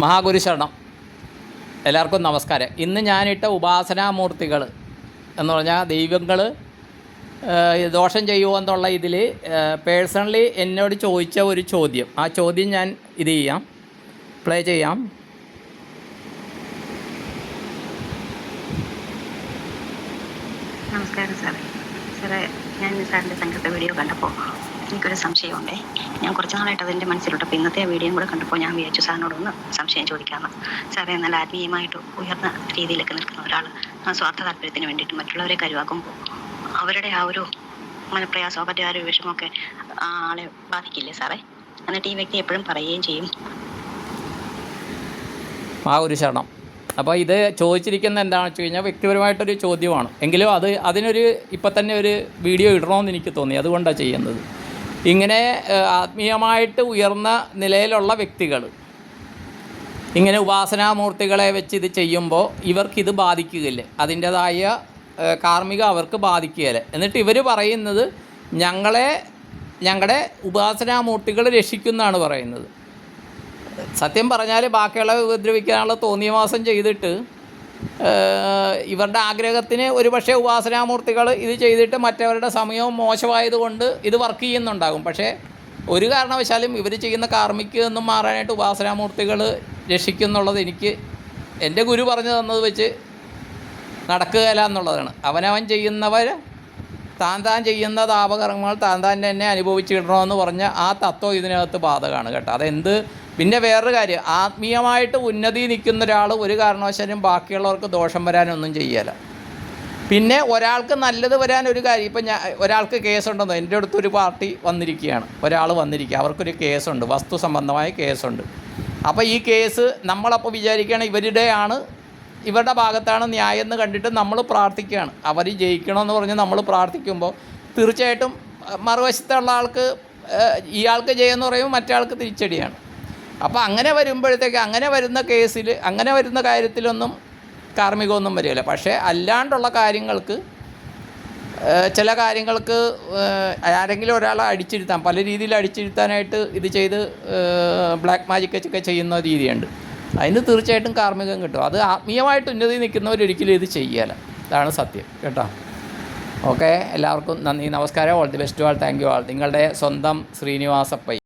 മഹാഗുരു ശരണം എല്ലാവർക്കും നമസ്കാരം. ഇന്ന് ഞാനിട്ട ഉപാസനാമൂർത്തികൾ എന്ന് പറഞ്ഞാൽ ദൈവങ്ങൾ ദോഷം ചെയ്യുമോ എന്നുള്ള ഇതിൽ പേഴ്സണലി എന്നോട് ചോദിച്ച ഒരു ചോദ്യം. ആ ചോദ്യം ഞാൻ ഇത് ചെയ്യാം. പ്ലേ ചെയ്യാം. നമസ്കാരം സാറേ. സാറേ ഞാൻ സാറിന്റെ സംഘത്തെ വീഡിയോ കണ്ടപ്പോൾ എനിക്കൊരു സംശയമുണ്ടേ. ഞാൻ കുറച്ച് നാളായിട്ട് അതെന്റെ മനസ്സിലോട്ട് അപ്പോൾ ഇന്നത്തെ വീഡിയോയും കൂടെ കണ്ടപ്പോൾ ഞാൻ വിചാരിച്ചു സാറിനോടൊന്ന് സംശയം ചോദിക്കാമെന്ന് സാറേ നല്ല ആത്മീയമായിട്ട് ഉയർന്ന രീതിയിലൊക്കെ നിൽക്കുന്ന ഒരാൾ സ്വാർത്ഥ താല്പര്യത്തിന് വേണ്ടിയിട്ട് മറ്റുള്ളവരെ കരുവാക്കുമ്പോൾ അവരുടെ ആ ഒരു മനപ്രയാസമോ മറ്റേ ആ ഒരു വിഷമമൊക്കെ ആളെ ബാധിക്കില്ലേ സാറേ? എന്നിട്ട് ഈ വ്യക്തി എപ്പോഴും പറയുകയും ചെയ്യും. ആ ഒരു ശരണം. അപ്പോൾ ഇത് ചോദിച്ചിരിക്കുന്ന എന്താണെന്ന് വെച്ച് കഴിഞ്ഞാൽ വ്യക്തിപരമായിട്ടൊരു ചോദ്യമാണ്. എങ്കിലും അത് അതിനൊരു ഇപ്പം തന്നെ ഒരു വീഡിയോ ഇടണമെന്ന് എനിക്ക് തോന്നി. അതുകൊണ്ടാണ് ചെയ്യുന്നത്. ഇങ്ങനെ ആത്മീയമായിട്ട് ഉയർന്ന നിലയിലുള്ള വ്യക്തികൾ ഇങ്ങനെ ഉപാസനാമൂർത്തികളെ വെച്ച് ഇത് ചെയ്യുമ്പോൾ ഇവർക്കിത് ബാധിക്കുകയില്ല. അതിന്റെതായ കാർമിക അവർക്ക് ബാധിക്കുകയില്ല. എന്നിട്ട് ഇവർ പറയുന്നത് ഞങ്ങളെ ഞങ്ങളുടെ ഉപാസനാമൂർത്തികൾ രക്ഷിക്കുന്നതാണ് പറയുന്നത്. സത്യം പറഞ്ഞാൽ ബാക്കിയുള്ളവരെ ഉപദ്രവിക്കാനുള്ള തോന്നിയവാസം ചെയ്തിട്ട് ഇവരുടെ ആഗ്രഹത്തിന് ഒരുപക്ഷെ ഉപാസനാമൂർത്തികൾ ഇത് ചെയ്തിട്ട് മറ്റവരുടെ സമയവും മോശമായതുകൊണ്ട് ഇത് വർക്ക് ചെയ്യുന്നുണ്ടാകും. പക്ഷേ ഒരു കാരണവശാലും ഇവർ ചെയ്യുന്ന കാർമ്മിക്ക് നിന്നും മാറാനായിട്ട് ഉപാസനാമൂർത്തികൾ രക്ഷിക്കുന്നുള്ളത് എനിക്ക് എന്റെ ഗുരു പറഞ്ഞു തന്നത് വെച്ച് നടക്കുകയില്ല എന്നുള്ളതാണ്. അവനവൻ ചെയ്യുന്നവർ താൻ താൻ ചെയ്യുന്ന താപകർമ്മങ്ങൾ താൻ താൻ തന്നെ അനുഭവിച്ചിടണമെന്ന് പറഞ്ഞ ആ തത്വം ഇതിനകത്ത് ബാധകമാണ് കേട്ടോ. അതെന്ത് പിന്നെ വേറൊരു കാര്യം ആത്മീയമായിട്ട് ഉന്നതി നിൽക്കുന്ന ഒരാൾ ഒരു കാരണവശാലും ബാക്കിയുള്ളവർക്ക് ദോഷം വരാനൊന്നും ചെയ്യല. പിന്നെ ഒരാൾക്ക് നല്ലത് വരാൻ ഒരു കാര്യം ഇപ്പം ഞാൻ ഒരാൾക്ക് കേസുണ്ടെന്നോ എന്റെ അടുത്തൊരു പാർട്ടി വന്നിരിക്കുകയാണ് ഒരാൾ വന്നിരിക്കുക അവർക്കൊരു കേസുണ്ട് വസ്തു സംബന്ധമായ കേസുണ്ട്. അപ്പോൾ ഈ കേസ് നമ്മളപ്പോൾ വിചാരിക്കുകയാണ് ഇവരുടെയാണ് ഇവരുടെ ഭാഗത്താണ് ന്യായം എന്ന് കണ്ടിട്ട് നമ്മൾ പ്രാർത്ഥിക്കുകയാണ്. അവർ ജയിക്കണമെന്ന് പറഞ്ഞ് നമ്മൾ പ്രാർത്ഥിക്കുമ്പോൾ തീർച്ചയായിട്ടും മറുവശത്തുള്ള ആൾക്ക് ഇയാൾക്ക് ജയമെന്ന് പറയുമ്പോൾ മറ്റേ ആൾക്ക് തിരിച്ചടിയാണ്. അപ്പോൾ അങ്ങനെ വരുമ്പോഴത്തേക്ക് അങ്ങനെ വരുന്ന കേസിൽ അങ്ങനെ വരുന്ന കാര്യത്തിലൊന്നും കാർമ്മികമൊന്നും വരികയില്ല. പക്ഷേ അല്ലാണ്ടുള്ള കാര്യങ്ങൾക്ക് ചില കാര്യങ്ങൾക്ക് ആരെങ്കിലും ഒരാളെ അടിച്ചിരുത്താൻ പല രീതിയിൽ അടിച്ചിരുത്താനായിട്ട് ഇത് ചെയ്ത് ബ്ലാക്ക് മാജിക് വെച്ചൊക്കെ ചെയ്യുന്ന രീതിയുണ്ട്. അതിന് തീർച്ചയായിട്ടും കാർമ്മികം കിട്ടും. അത് ആത്മീയമായിട്ട് ഉന്നതി നിൽക്കുന്നവരൊരിക്കലും ഇത് ചെയ്യല അതാണ് സത്യം. കേട്ടോ? ഓക്കെ? എല്ലാവർക്കും നന്ദി. നമസ്കാരം. All the best all. Thank you all നിങ്ങളുടെ സ്വന്തം ശ്രീനിവാസപ്പൈ